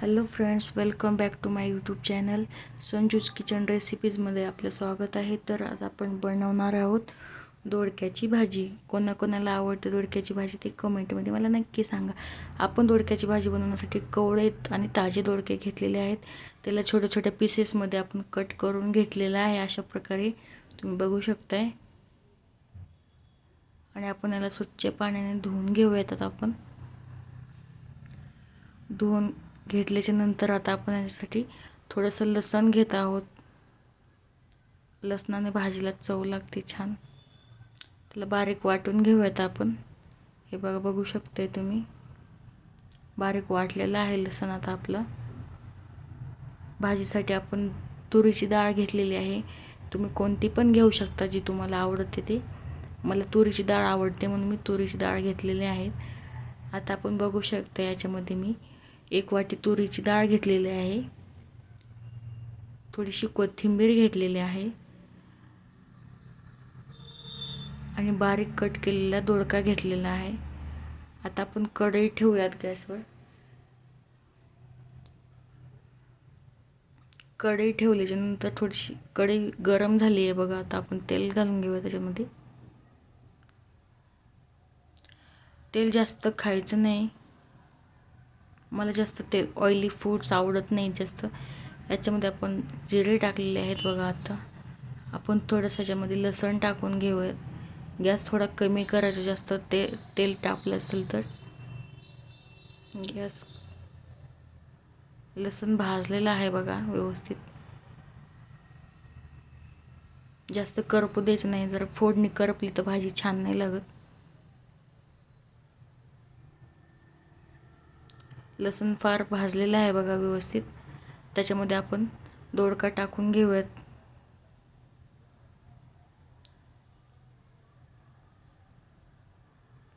Hello friends welcome back to my YouTube channel Sanju's kitchen रेसिपीजमध्ये आपलं स्वागत आहे. तर आज आपण बनवणार आहोत दोडक्याची भाजी. कोणाकोणाला आवडते दोडक्याची भाजी ते कमेंटमध्ये मला नक्की सांगा. आपण दोडक्याची भाजी बनवण्यासाठी कवळेत आणि ताजे दोडके घेतलेले आहेत. त्याला छोट्या छोट्या पीसेसमध्ये आपण कट करून घेतलेलं आहे. अशा प्रकारे तुम्ही बघू शकताय. आणि आपण याला स्वच्छ पाण्याने धुवून घेऊयात आता आपण. धुवून घेतल्याच्या नंतर आता आपण याच्यासाठी थोडंसं लसण घेत आहोत. लसणाने भाजीला चव लागते छान. त्याला बारीक वाटून घेऊयात आपण. हे बघा बघू शकते तुम्ही. बारीक वाटलेलं आहे लसण आता आपलं. भाजीसाठी आपण तुरीची डाळ घेतलेली आहे. तुम्ही कोणती पण घेऊ शकता जी तुम्हाला आवडते ते. मला तुरीची डाळ आवडते म्हणून मी तुरीची डाळ घेतलेली आहे. आता आपण बघू शकता याच्यामध्ये मी एक वाटी तुरीची डाळ घेतलेली आहे. थोडीशी कोथिंबीर घेतलेली आहे. आणि बारीक कट केलेला दोडका घेतलेला आहे. आता आपण कढई ठेवूयात गॅसवर. कढई ठेवल्याच्या नंतर थोडीशी कढई गरम झाली आहे बघा आता आपण तेल घालून घेऊया त्याच्यामध्ये. तेल जास्त खायचं नाही. मला जास्त तेल ऑइली फूड्स आवडत नाही जास्त. याच्यामध्ये आपण जिरे टाकलेले आहेत बघा आता आपण थोडंसं याच्यामध्ये लसण टाकून घेऊया गॅस थोडा कमी करायचा जास्त ते तेल टाकलं असेल तर. गॅस लसण भाजलेलं आहे बघा व्यवस्थित. जास्त करपू द्यायचं नाही जर फोडणी करपली तर भाजी छान नाही लागत. लसूण फार भाजलेलं आहे बघा व्यवस्थित. त्याच्यामध्ये आपण दोडका टाकून घेऊयात.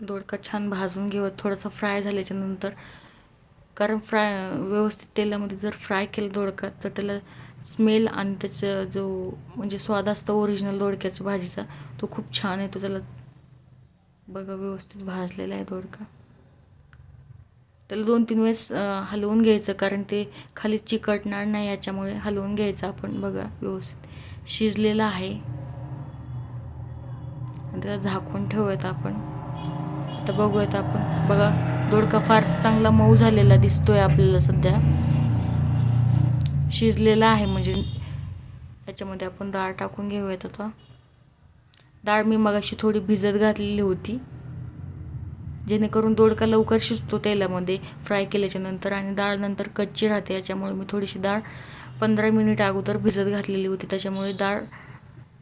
दोडका छान भाजून घेऊयात. थोडासा फ्राय झाल्याच्यानंतर कारण फ्राय व्यवस्थित तेलामध्ये जर फ्राय केलं दोडका तर त्याला स्मेल आणि त्याचा जो म्हणजे स्वाद असतो ओरिजिनल दोडक्याचा भाजीचा तो खूप छान येतो. त्याला बघा व्यवस्थित भाजलेला आहे दोडका. त्याला दोन तीन वेळेस हलवून घ्यायचं कारण ते खाली चिकटणार नाही याच्यामुळे हलवून घ्यायचं आपण बघा व्यवस्थित. शिजलेलं आहे. त्याला झाकून ठेवूयात आपण. आता बघूयात आपण. बघा दोडका फार चांगला मऊ झालेला दिसतोय आपल्याला सध्या. शिजलेला आहे म्हणजे. याच्यामध्ये आपण डाळ टाकून घेऊयात आता. डाळ मी मगाशी थोडी भिजत घातलेली होती. जेणेकरून दोडका लवकर शिजतो तेलामध्ये फ्राय केल्याच्यानंतर आणि डाळ नंतर कच्ची राहते. याच्यामुळे मी थोडीशी डाळ पंधरा मिनिट अगोदर भिजत घातलेली होती. त्याच्यामुळे डाळ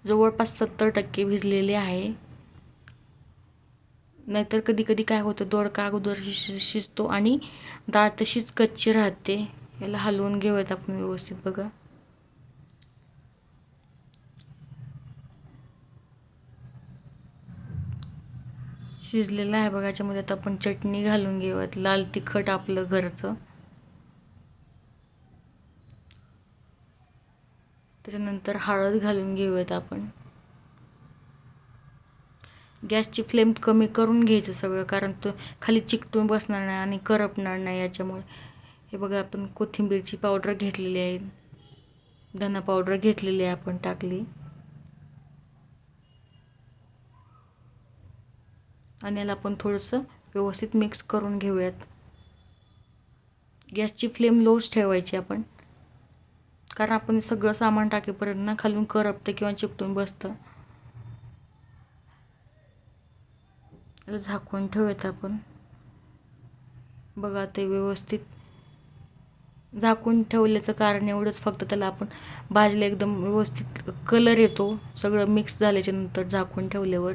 जवळपास सत्तर टक्के भिजलेली आहे. नाहीतर कधी कधी काय होतं दोडका अगोदर शि शिजतो आणि डाळ तशीच कच्ची राहते. याला हलवून घेऊयात आपण व्यवस्थित बघा. शिजलेलं आहे बघा याच्यामध्ये आता आपण चटणी घालून घेऊयात. लाल तिखट आपलं घरचं. त्याच्यानंतर हळद घालून घेऊयात आपण. गॅसची फ्लेम कमी करून घ्यायचं सगळं कारण तो खाली चिकटून बसणार नाही आणि करपणार नाही याच्यामुळे. हे बघा आपण कोथिंबीरची पावडर घेतलेली आहे. धना पावडर घेतलेली आहे आपण टाकली. आणि याला आपण थोडंसं व्यवस्थित मिक्स करून घेऊयात. गॅसची फ्लेम लोच ठेवायची आपण. कारण आपण सगळं सामान टाकेपर्यंत ना खालून करपतं किंवा चिकटून बसतं. याला झाकून ठेवूयात आपण. बघा ते व्यवस्थित झाकून ठेवल्याचं कारण एवढंच फक्त त्याला आपण भाजलं एकदम व्यवस्थित कलर येतो. सगळं मिक्स झाल्याच्यानंतर झाकून ठेवल्यावर.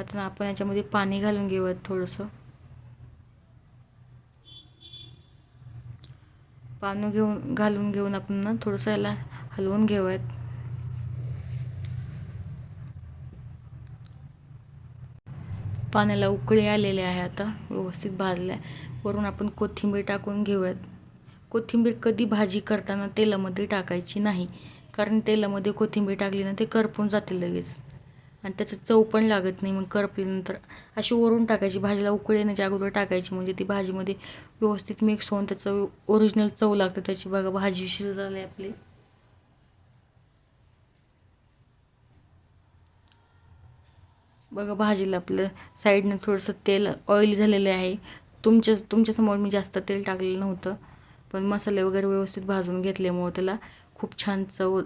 आता आपण याच्यामध्ये पाणी घालून घेऊयात थोडंसं. पाणी घेऊन घालून घेऊन आपण ना थोडंसं याला हलवून घेऊयात. पाण्याला उकळी आलेली आहे आता व्यवस्थित भाजल्या. वरून आपण कोथिंबीर टाकून घेऊयात. कोथिंबीर कधी भाजी करताना तेलामध्ये टाकायची नाही कारण तेलामध्ये कोथिंबीर टाकली ना ते करपून जाते लगेच. आणि त्याचं चव पण लागत नाही मग करपल्यानंतर अशी वरून टाकायची भाजीला उकळी येण्याच्या अगोदर टाकायची म्हणजे ती भाजीमध्ये व्यवस्थित मिक्स होऊन त्याचं ओरिजिनल चव लागतं. त्याची बघा भाजी शिजली आपली. बघा भाजीला आपलं साईडनं थोडंसं तेल ऑइल झालेलं आहे. तुमच्या तुमच्यासमोर मी जास्त तेल टाकलेलं नव्हतं पण मसाले वगैरे व्यवस्थित भाजून घेतल्यामुळं त्याला खूप छान चव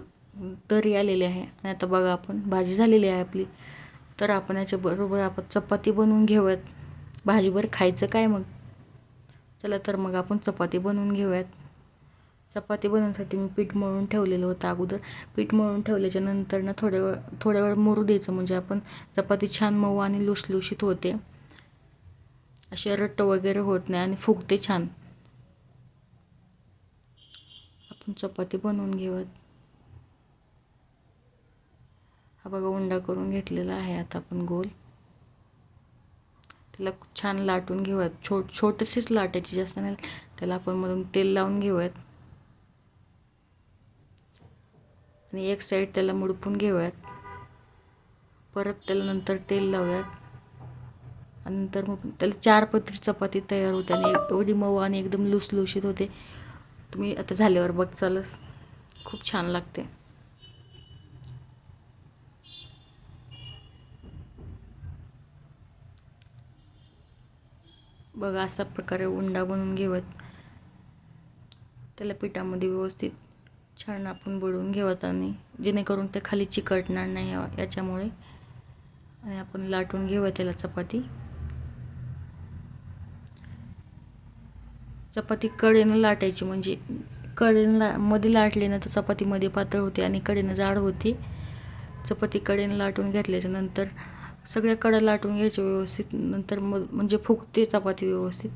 तरी आलेली आहे. आणि आता बघा आपण भाजी झालेली आहे आपली. तर आपण याच्याबरोबर आपण चपाती बनवून घेऊयात. भाजीवर खायचं काय मग? चला तर मग आपण चपाती बनवून घेऊयात. चपाती बनवण्यासाठी मी पीठ मळून ठेवलेलं होतं अगोदर. पीठ मळून ठेवल्याच्या नंतर ना थोड्या वेळ थोड्या वेळ मरू द्यायचं. म्हणजे आपण चपाती छान मऊ आणि लुसलुशीत होते. असे रट्ट वगैरे होत नाही आणि फुगते छान. आपण चपाती बनवून घेऊयात हा बघा उंडा करून घेतलेला आहे आता आपण गोल. त्याला छान लाटून घेऊयात. छोट छोटीशीच लाटायची जास्त नाही. त्याला आपण मधून तेल लावून घेऊयात. आणि एक साईड त्याला मुडपून घेऊयात. परत त्याला नंतर तेल लावूयात. आणि नंतर मग त्याला चार पत्री चपाती तयार होते आणि एवढी मऊ आणि एकदम लुसलुशीत होते. तुम्ही आता झाल्यावर बघ चालस खूप छान लागते. बघा असा प्रकारे उंडा बनवून घेवत. त्याला पिठामध्ये व्यवस्थित छान आपण बुडवून घेवत आणि जेणेकरून ते खाली चिकटणार नाही याच्यामुळे. आणि आपण लाटून घेऊया त्याला चपाती. चपाती कडेनं लाटायची म्हणजे कडेनं ला मध्ये लाटली ना तर चपातीमध्ये पातळ होते आणि कडेनं जाड होती. चपाती कडेनं लाटून घेतल्याच्या नंतर सगळ्या कडा लाटून घ्यायच्या व्यवस्थित. नंतर मग म्हणजे फुगते चपाती व्यवस्थित.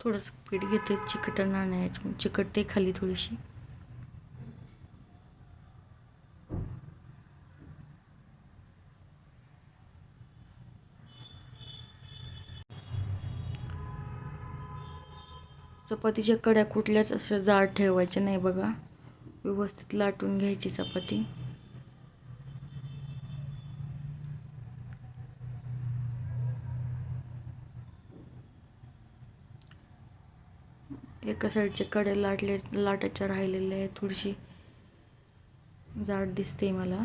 थोडंसं पीठ घेते चिकट नाही चिकटते खाली थोडीशी. चपातीच्या कड्या कुठल्याच अशा जाड ठेवायच्या नाही बघा. व्यवस्थित लाटून घ्यायची चपाती. एका साईडचे कडे लाटले लाटाच्या राहिलेले आहे थोडीशी. जाड दिसते मला.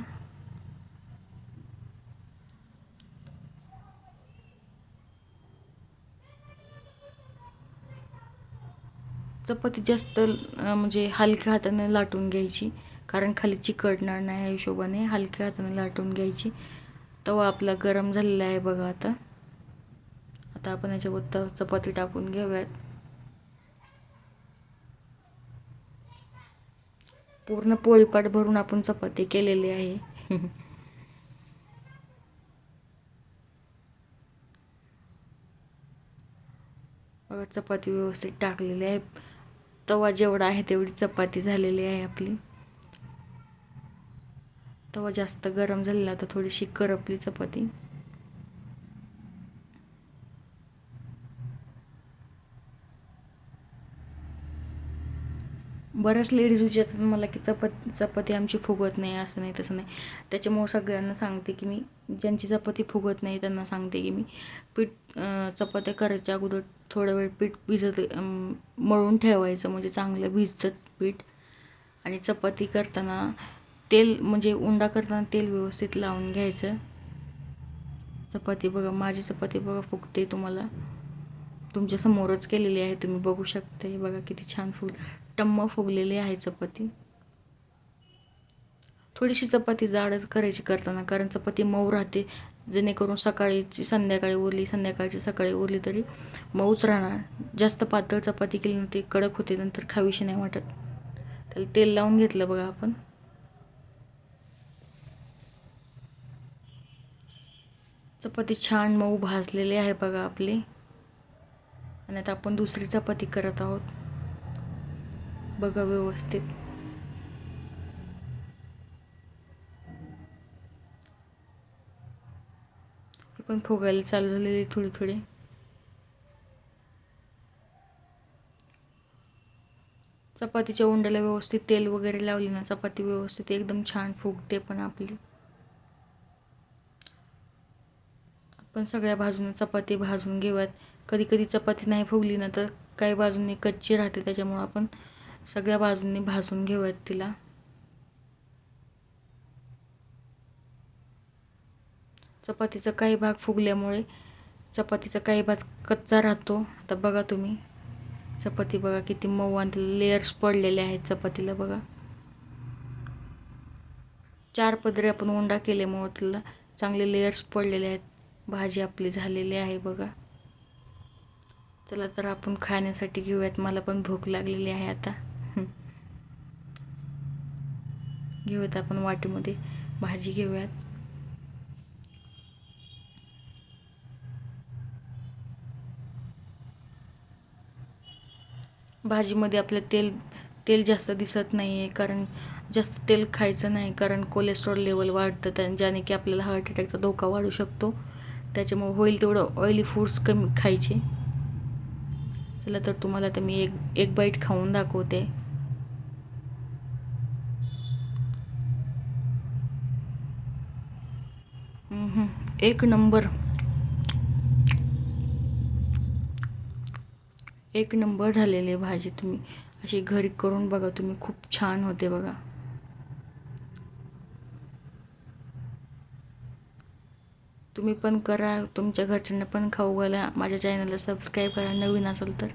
चपाती जास्त म्हणजे हलक्या हाताने लाटून घ्यायची. कारण खाली चिकटणार नाही ह्या हिशोबाने. हलक्या हाताने लाटून घ्यायची. तवा आपला गरम झालेला आहे बघा आता. आता आपण याच्यावर चपाती टाकून घेऊयात. पूर्ण पोळीपाट भरून आपण चपाती केलेली आहे. बघा चपाती व्यवस्थित टाकलेली आहे. तवा जेवढा आहे तेवढी चपाती झालेली आहे आपली. तवा जास्त गरम झालेला तर थोडीशी करपली चपाती. बऱ्याच लेडीज विचारतात मला की चपाती चपाती आमची फुगत नाही असं नाही तसं नाही. त्याच्यामुळं सगळ्यांना सांगते की मी ज्यांची चपाती फुगत नाही त्यांना सांगते की मी पीठ चपात्या करायच्या अगोदर थोडा वेळ पीठ भिजत मळून ठेवायचं म्हणजे चांगलं भिजतंच पीठ. आणि चपाती करताना तेल म्हणजे उंडा करताना तेल व्यवस्थित लावून घ्यायचं. चपाती बघा माझी चपाती बघा फुगते तुम्हाला. तुमच्या समोरच केलेली आहे तुम्ही बघू शकता बघा किती छान फुग टम्म फुगलेली आहे चपाती. थोडीशी चपाती जाडच करायची करताना कारण चपाती मऊ राहते. जेणेकरून सकाळीची संध्याकाळी उरली संध्याकाळची सकाळी उरली तरी मऊच राहणार. जास्त पातळ चपाती केली ना ती कडक होते नंतर खावीशी नाही वाटत. त्याला तेल लावून घेतलं बघा आपण. चपाती छान मऊ भाजलेली आहे बघा आपली. आणि आता आपण दुसरी चपाती करत आहोत. बघा व्यवस्थित. पण फुगायला चालू झालेली थोडी थोडी. चपातीच्या उंड्याला व्यवस्थित तेल वगैरे लावली ना चपाती व्यवस्थित एकदम छान फुगते पण आपली. आपण सगळ्या बाजूने चपाती भाजून घेऊयात. कधी कधी चपाती नाही फुगली ना तर काही बाजूंनी कच्ची राहते त्याच्यामुळं आपण सगळ्या बाजूंनी भाजून घेऊयात तिला. चपातीचा काही भाग फुगल्यामुळे चपातीचा काही भाग कच्चा राहतो. आता बघा तुम्ही. चपाती बघा किती मऊ आणि लेयर्स पडलेले आहेत चपातीला बघा. चार पदरी आपण उंडा केल्यामुळे तिला चांगले लेयर्स पडलेले आहेत. भाजी आपली झालेली आहे बघा. चला तर आपण खाण्यासाठी घेऊयात. मला पण भूक लागलेली आहे आता. घेऊयात आपण वाटीमध्ये. भाजी घेऊयात. भाजीमध्ये आपलं तेल तेल जास्त दिसत नाही आहे कारण जास्त तेल खायचं नाही कारण कोलेस्ट्रॉल लेवल वाढतं त्या ज्याने की आपल्याला हार्ट अटॅकचा धोका वाढू शकतो. त्याच्यामुळे होईल तेवढं ऑइली फूड्स कमी खायचे. चला तर तुम्हाला तर मी एक एक बाईट खाऊन दाखवते. एक नंबर एक नंबर झालेली भाजी तुम्ही. अशी घरी करून बघा तुम्ही खूप छान होते बघा. तुम्ही पण करा तुमच्या घरच्यांना पण खाऊ घाला. माझ्या चॅनलला सबस्क्राईब करा नवीन असेल तर.